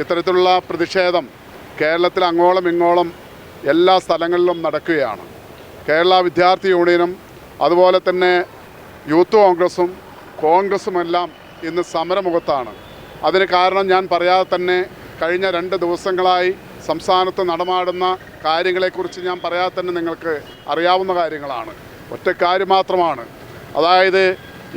ഇത്തരത്തിലുള്ള പ്രതിഷേധം കേരളത്തിൽ അങ്ങോളം ഇങ്ങോളം എല്ലാ സ്ഥലങ്ങളിലും നടക്കുകയാണ്. കേരള വിദ്യാർത്ഥി യൂണിയനും അതുപോലെ തന്നെ യൂത്ത് കോൺഗ്രസും കോൺഗ്രസുമെല്ലാം ഇന്ന് സമരമുഖത്താണ്. അതിന് കാരണം ഞാൻ പറയാതെ തന്നെ കഴിഞ്ഞ രണ്ട് ദിവസങ്ങളായി സംസ്ഥാനത്ത് നടമാടുന്ന കാര്യങ്ങളെക്കുറിച്ച് ഞാൻ പറയാതെ തന്നെ നിങ്ങൾക്ക് അറിയാവുന്ന കാര്യങ്ങളാണ്. ഒറ്റ കാര്യം മാത്രമാണ്. അതായത്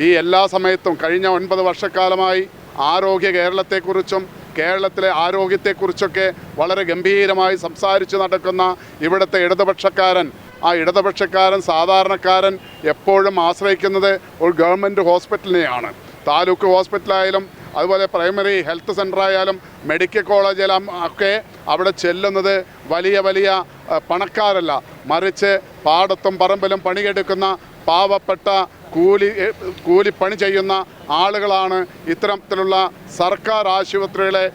ഈ എല്ലാ സമയത്തും കഴിഞ്ഞ ഒൻപത് വർഷക്കാലമായി ആരോഗ്യ കേരളത്തെക്കുറിച്ചും കേരളത്തിലെ ആരോഗ്യത്തെക്കുറിച്ചൊക്കെ വളരെ ഗംഭീരമായി സംസാരിച്ച് നടക്കുന്ന ഇവിടുത്തെ ഇടതുപക്ഷക്കാരൻ. ആ ഇടതുപക്ഷക്കാരൻ സാധാരണക്കാരൻ എപ്പോഴും ആശ്രയിക്കുന്നത് ഒരു ഗവൺമെന്റ് ഹോസ്പിറ്റലിനെയാണ്. താലൂക്ക് ഹോസ്പിറ്റലായാലും അതുപോലെ പ്രൈമറി ഹെൽത്ത് സെന്റർ ആയാലും മെഡിക്കൽ കോളേജിലും ഒക്കെ അവിടെ ചെല്ലുന്നത് വലിയ വലിയ പണക്കാരല്ല. മറിച്ച് പാടത്തും പറമ്പിലും പണിയെടുക്കുന്ന പാവപ്പെട്ട കൂലി കൂലിപ്പണി ചെയ്യുന്ന ആളുകളാണ് ഇത്തരത്തിലുള്ള സർക്കാർ ആശുപത്രികളെ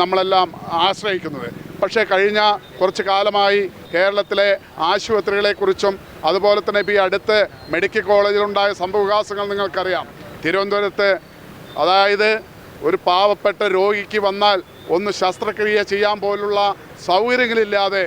നമ്മളെല്ലാം ആശ്രയിക്കുന്നത്. പക്ഷേ കഴിഞ്ഞ കുറച്ച് കാലമായി കേരളത്തിലെ ആശുപത്രികളെക്കുറിച്ചും അതുപോലെ തന്നെ ഇപ്പോൾ ഈ അടുത്ത് മെഡിക്കൽ കോളേജിലുണ്ടായ സംഭവവികാസങ്ങൾ നിങ്ങൾക്കറിയാം. തിരുവനന്തപുരത്ത് അതായത് ഒരു പാവപ്പെട്ട രോഗിക്ക് വന്നാൽ ഒന്ന് ശസ്ത്രക്രിയ ചെയ്യാൻ പോലുള്ള സൗകര്യങ്ങളില്ലാതെ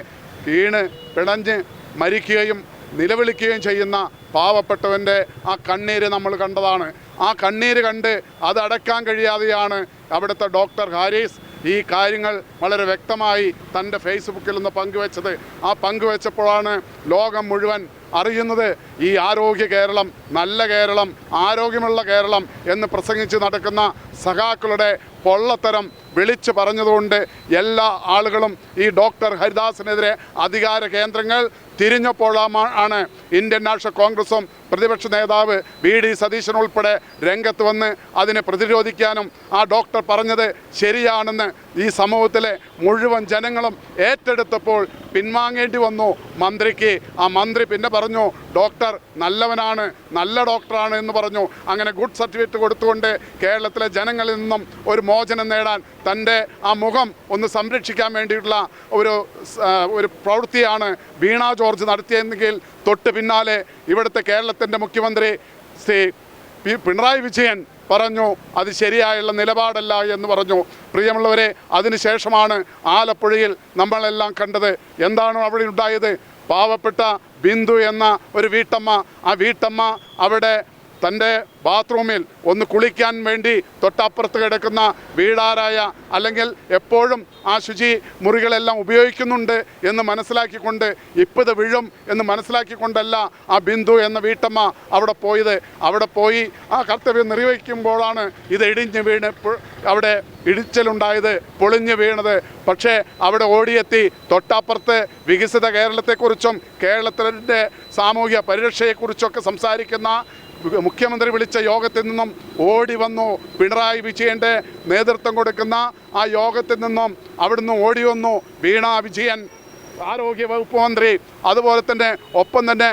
വീണ് പിണഞ്ഞ് മരിക്കുകയും നിലവിളിക്കുകയും ചെയ്യുന്ന പാവപ്പെട്ടവന്റെ ആ കണ്ണീര് നമ്മൾ കണ്ടതാണ്. ആ കണ്ണീര് കണ്ട് അത് അടക്കാൻ കഴിയാതെയാണ് അവിടുത്തെ ഡോക്ടർ ഹാരിസ് ഈ കാര്യങ്ങൾ വളരെ വ്യക്തമായി തന്റെ ഫേസ്ബുക്കിൽ നിന്ന് പങ്കുവച്ചത്. ആ പങ്കുവച്ചപ്പോഴാണ് ലോകം മുഴുവൻ അറിയുന്നത് ഈ ആരോഗ്യ കേരളം നല്ല കേരളം ആരോഗ്യമുള്ള കേരളം എന്ന് പ്രസംഗിച്ച് നടക്കുന്ന സഖാക്കളുടെ പൊള്ളത്തരം വിളിച്ചു പറഞ്ഞതുകൊണ്ട് എല്ലാ ആളുകളും ഈ ഡോക്ടർ ഹരിദാസിനെതിരെ അധികാര കേന്ദ്രങ്ങൾ തിരിഞ്ഞപ്പോഴാണ് ഇന്ത്യൻ നാഷണൽ കോൺഗ്രസും പ്രതിപക്ഷ നേതാവ് വി ഡി സതീശൻ ഉൾപ്പെടെ രംഗത്ത് വന്ന് അതിനെ പ്രതിരോധിക്കാനും ആ ഡോക്ടർ പറഞ്ഞത് ശരിയാണെന്ന് ഈ സമൂഹത്തിലെ മുഴുവൻ ജനങ്ങളും ഏറ്റെടുത്തപ്പോൾ പിൻവാങ്ങേണ്ടി വന്നു. മന്ത്രിക്ക് ആ മന്ത്രി പിന്നെ പറഞ്ഞു ഡോക്ടർ നല്ലവനാണ് നല്ല ഡോക്ടറാണ് എന്ന് പറഞ്ഞു. അങ്ങനെ ഗുഡ് സർട്ടിഫിക്കറ്റ് കൊടുത്തുകൊണ്ട് കേരളത്തിലെ ജനങ്ങളിൽ നിന്നും ഒരു മോചനം നേടാൻ തന്റെ ആ മുഖം ഒന്ന് സംരക്ഷിക്കാൻ വേണ്ടിയിട്ടുള്ള ഒരു ഒരു പ്രവൃത്തിയാണ് വീണാ നടത്തിയെങ്കിൽ തൊട്ട് പിന്നാലെ ഇവിടുത്തെ കേരളത്തിന്റെ മുഖ്യമന്ത്രി ശ്രീ പി പിണറായി വിജയൻ പറഞ്ഞു അത് ശരിയായുള്ള നിലപാടല്ല എന്ന് പറഞ്ഞു. പ്രിയമുള്ളവരെ അതിനുശേഷമാണ് ആലപ്പുഴയിൽ നമ്മളെല്ലാം കണ്ടത്. എന്താണ് അവിടെ ഉണ്ടായത്? പാവപ്പെട്ട ബിന്ദു എന്ന ഒരു വീട്ടമ്മ. ആ വീട്ടമ്മ അവിടെ തന്റെ ബാത്റൂമിൽ ഒന്ന് കുളിക്കാൻ വേണ്ടി തൊട്ടപ്പുറത്ത് കിടക്കുന്ന വീടാരായ അല്ലെങ്കിൽ എപ്പോഴും ആ ശുചി മുറികളെല്ലാം ഉപയോഗിക്കുന്നുണ്ട് എന്ന് മനസ്സിലാക്കിക്കൊണ്ട് ഇപ്പത് വീഴും എന്ന് മനസ്സിലാക്കിക്കൊണ്ടല്ല ആ ബിന്ദു എന്ന വീട്ടമ്മ അവിടെ പോയത്. അവിടെ പോയി ആ കർത്തവ്യം നിർവഹിക്കുമ്പോഴാണ് ഇത് ഇടിഞ്ഞ് വീണ് അവിടെ ഇടിച്ചലുണ്ടായത് പൊളിഞ്ഞു വീണത്. പക്ഷേ അവിടെ ഓടിയെത്തി തൊട്ടപ്പുറത്ത് വികസിത കേരളത്തെക്കുറിച്ചും കേരളത്തിന്റെ സാമൂഹ്യ പരിരക്ഷയെക്കുറിച്ചൊക്കെ സംസാരിക്കുന്ന മുഖ്യമന്ത്രി വിളിച്ച യോഗത്തിൽ നിന്നും ഓടി വന്നു പിണറായി വിജയന്റെ നേതൃത്വം കൊടുക്കുന്ന ആ യോഗത്തിൽ നിന്നും അവിടുന്ന് ഓടി വന്നു വീണ വിജയൻ ആരോഗ്യ വകുപ്പ് മന്ത്രി അതുപോലെ തന്നെ ഒപ്പം തന്നെ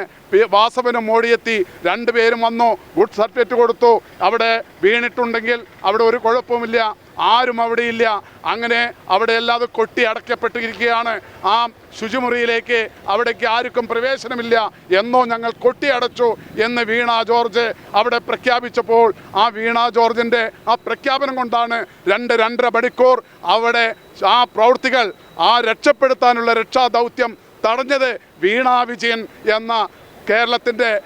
വാസവനും ഓടിയെത്തി രണ്ടുപേരും വന്നു ഗുഡ് സർട്ടിഫിക്കറ്റ് കൊടുത്തു. അവിടെ വീണിട്ടുണ്ടെങ്കിൽ അവിടെ ഒരു കുഴപ്പമില്ല ആരും അവിടെ ഇല്ല. അങ്ങനെ അവിടെ അല്ലാതെ കൊട്ടി അടയ്ക്കപ്പെട്ടിരിക്കുകയാണ്. ആ ശുചിമുറിയിലേക്ക് അവിടേക്ക് ആർക്കും പ്രവേശനമില്ല. എന്നോ ഞങ്ങൾ കൊട്ടി അടച്ചു എന്ന് വീണ ജോർജ് അവിടെ പ്രഖ്യാപിച്ചപ്പോൾ ആ വീണ ജോർജിന്റെ ആ പ്രഖ്യാപനം കൊണ്ടാണ് രണ്ട് രണ്ടര മണിക്കൂർ അവിടെ ആ പ്രവൃത്തികൾ ആ രക്ഷപ്പെടുത്താനുള്ള രക്ഷാദൗത്യം തടഞ്ഞത് വീണ വിജയൻ എന്ന കേരളത്തിന്റെ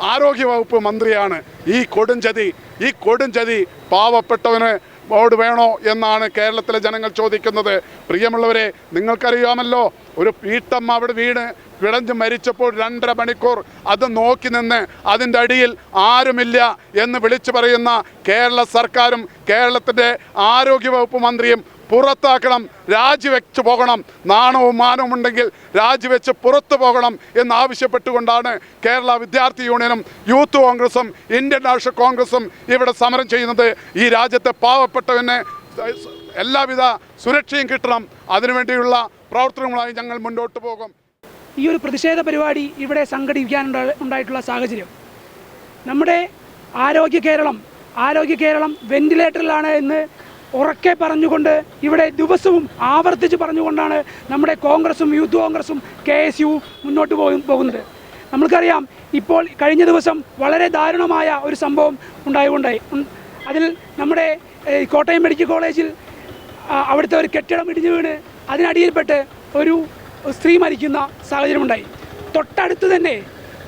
ആരോഗ്യവകുപ്പ് മന്ത്രിയാണ്. ഈ കൊടുംചതി ഈ കൊടുംചതി പാവപ്പെട്ടവന് ബോർഡ് വേണോ എന്നാണ് കേരളത്തിലെ ജനങ്ങൾ ചോദിക്കുന്നത്. പ്രിയമുള്ളവരെ നിങ്ങൾക്കറിയാമല്ലോ ഒരു വീട്ടമ്മ അവിടെ വീണ് പിടഞ്ഞ് മരിച്ചപ്പോൾ രണ്ടര മണിക്കൂർ അത് നോക്കി നിന്ന് അതിന്റെ അടിയിൽ ആരുമില്ല എന്ന് വിളിച്ചു പറയുന്ന കേരള സർക്കാരും കേരളത്തിന്റെ ആരോഗ്യവകുപ്പ് മന്ത്രിയും പുറത്താക്കണം രാജിവെച്ച് പോകണം. നാണവും മാനവും ഉണ്ടെങ്കിൽ രാജിവെച്ച് പുറത്തു പോകണം എന്നാവശ്യപ്പെട്ടുകൊണ്ടാണ് കേരള വിദ്യാർത്ഥി യൂണിയനും യൂത്ത് കോൺഗ്രസും ഇന്ത്യൻ നാഷണൽ കോൺഗ്രസും ഇവിടെ സമരം ചെയ്യുന്നത്. ഈ രാജ്യത്തെ പാവപ്പെട്ടവനെ എല്ലാവിധ സുരക്ഷയും കിട്ടണം. അതിനുവേണ്ടിയുള്ള പ്രവർത്തനങ്ങളായി ഞങ്ങൾ മുന്നോട്ട് പോകും. ഈ ഒരു പ്രതിഷേധ പരിപാടി ഇവിടെ സംഘടിപ്പിക്കാൻ ഉണ്ടായിട്ടുള്ള സാഹചര്യം. നമ്മുടെ ആരോഗ്യ കേരളം ആരോഗ്യ കേരളം വെന്റിലേറ്ററിലാണ് എന്ന് ഉറക്കെ പറഞ്ഞുകൊണ്ട് ഇവിടെ ദിവസവും ആവർത്തിച്ച് പറഞ്ഞുകൊണ്ടാണ് നമ്മുടെ കോൺഗ്രസും യൂത്ത് കോൺഗ്രസും കെ എസ് യു മുന്നോട്ട് പോകു- പോകുന്നത്. നമ്മൾക്കറിയാം ഇപ്പോൾ കഴിഞ്ഞ ദിവസം വളരെ ദാരുണമായ ഒരു സംഭവം ഉണ്ടായുകൊണ്ടായി. ഉം, അതിൽ നമ്മുടെ കോട്ടയം മെഡിക്കൽ കോളേജിൽ അവിടുത്തെ ഒരു കെട്ടിടം ഇടിഞ്ഞു വീണ് അതിനടിയിൽപ്പെട്ട് ഒരു സ്ത്രീ മരിക്കുന്ന സാഹചര്യമുണ്ടായി. തൊട്ടടുത്ത് തന്നെ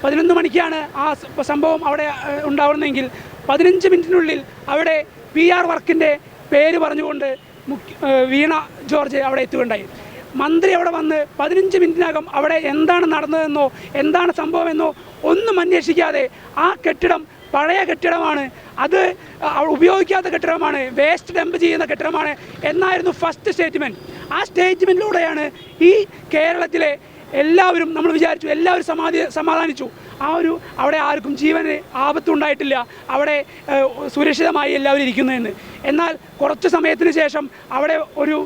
പതിനൊന്ന് മണിക്കാണ് ആ സംഭവം അവിടെ ഉണ്ടാവുന്നതെങ്കിൽ പതിനഞ്ച് മിനിറ്റിനുള്ളിൽ അവിടെ പി ആർ വർക്കിന്റെ പേര് പറഞ്ഞുകൊണ്ട് മുഖ്യ വീണ ജോർജ് അവിടെ എത്തുകയുണ്ടായി. മന്ത്രി അവിടെ വന്ന് പതിനഞ്ച് മിനിറ്റിനകം അവിടെ എന്താണ് നടന്നതെന്നോ എന്താണ് സംഭവമെന്നോ ഒന്നും അന്വേഷിക്കാതെ ആ കെട്ടിടം പഴയ കെട്ടിടമാണ് അത് ഉപയോഗിക്കാത്ത കെട്ടിടമാണ് വേസ്റ്റ് ഡംപ് ചെയ്യുന്ന കെട്ടിടമാണ് എന്നായിരുന്നു ഫസ്റ്റ് സ്റ്റേറ്റ്മെന്റ് ആ സ്റ്റേറ്റ്മെന്റിലൂടെയാണ് ഈ കേരളത്തിലെ എല്ലാവരും നമ്മൾ വിചാരിച്ചു എല്ലാവരും സമാധി സമാധാനിച്ചു. ആ ഒരു അവിടെ ആർക്കും ജീവന് ആപത്തുണ്ടായിട്ടില്ല. അവിടെ സുരക്ഷിതമായി എല്ലാവരും ഇരിക്കുന്നതെന്ന്. എന്നാൽ കുറച്ച് സമയത്തിന് ശേഷം അവിടെ ഒരു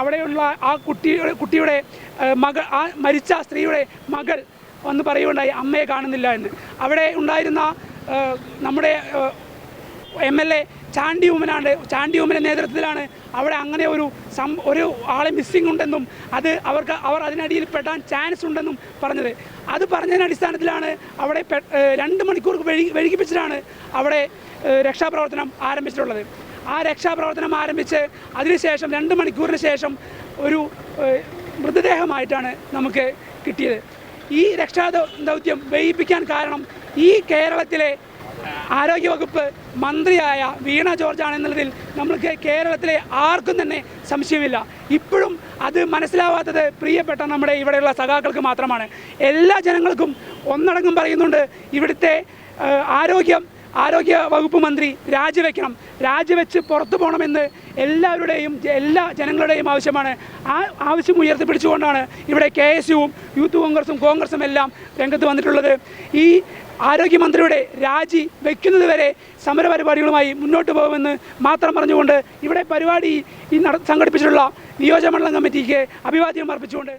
അവിടെയുള്ള ആ കുട്ടിയുടെ കുട്ടിയുടെ മകൾ ആ മരിച്ച സ്ത്രീയുടെ മകൾ വന്ന് പറയുകയുണ്ടായി അമ്മയെ കാണുന്നില്ല എന്ന്. അവിടെ ഉണ്ടായിരുന്ന നമ്മുടെ എം എൽ എ ചാണ്ടി ഉമ്മനാണ്. ചാണ്ടി ഉമ്മന്റെ നേതൃത്വത്തിലാണ് അവിടെ അങ്ങനെ ഒരു സം ഒരു ആളെ മിസ്സിംഗ് ഉണ്ടെന്നും അത് അവർക്ക് അവർ അതിനടിയിൽ പെടാൻ ചാൻസ് ഉണ്ടെന്നും പറഞ്ഞത്. അത് പറഞ്ഞതിന്റെ അടിസ്ഥാനത്തിലാണ് അവിടെ രണ്ട് മണിക്കൂർ വഴി വൈകിപ്പിച്ചിട്ടാണ് അവിടെ രക്ഷാപ്രവർത്തനം ആരംഭിച്ചിട്ടുള്ളത്. ആ രക്ഷാപ്രവർത്തനം ആരംഭിച്ച് അതിനുശേഷം രണ്ട് മണിക്കൂറിന് ശേഷം ഒരു മൃതദേഹമായിട്ടാണ് നമുക്ക് കിട്ടിയത്. ഈ രക്ഷാ ദൗത്യം വൈകിപ്പിക്കാൻ കാരണം ഈ കേരളത്തിലെ ആരോഗ്യവകുപ്പ് മന്ത്രിയായ വീണ ജോർജ് ആണെന്നുള്ളതിൽ നമ്മൾക്ക് കേരളത്തിലെ ആർക്കും തന്നെ സംശയമില്ല. ഇപ്പോഴും അത് മനസ്സിലാവാത്തത് പ്രിയപ്പെട്ട നമ്മുടെ ഇവിടെയുള്ള സഖാക്കൾക്ക് മാത്രമാണ്. എല്ലാ ജനങ്ങൾക്കും ഒന്നടങ്കം പറയുന്നുണ്ട് ഇവിടുത്തെ ആരോഗ്യം ആരോഗ്യ വകുപ്പ് മന്ത്രി രാജിവെക്കണം. രാജിവെച്ച് പുറത്തു പോകണമെന്ന് എല്ലാവരുടെയും എല്ലാ ജനങ്ങളുടെയും ആവശ്യമാണ്. ആ ആവശ്യം ഉയർത്തിപ്പിടിച്ചുകൊണ്ടാണ് ഇവിടെ കെ എസ് യുവും യൂത്ത് കോൺഗ്രസും കോൺഗ്രസും എല്ലാം രംഗത്ത് വന്നിട്ടുള്ളത്. ഈ ആരോഗ്യമന്ത്രിയുടെ രാജി വെക്കുന്നത് വരെ സമരപരിപാടികളുമായി മുന്നോട്ട് പോകുമെന്ന് മാത്രം പറഞ്ഞുകൊണ്ട് ഇവിടെ പരിപാടി ഈ നട സംഘടിപ്പിച്ചിട്ടുള്ള നിയോജകമണ്ഡലം കമ്മിറ്റിക്ക് അഭിവാദ്യം അർപ്പിച്ചുകൊണ്ട്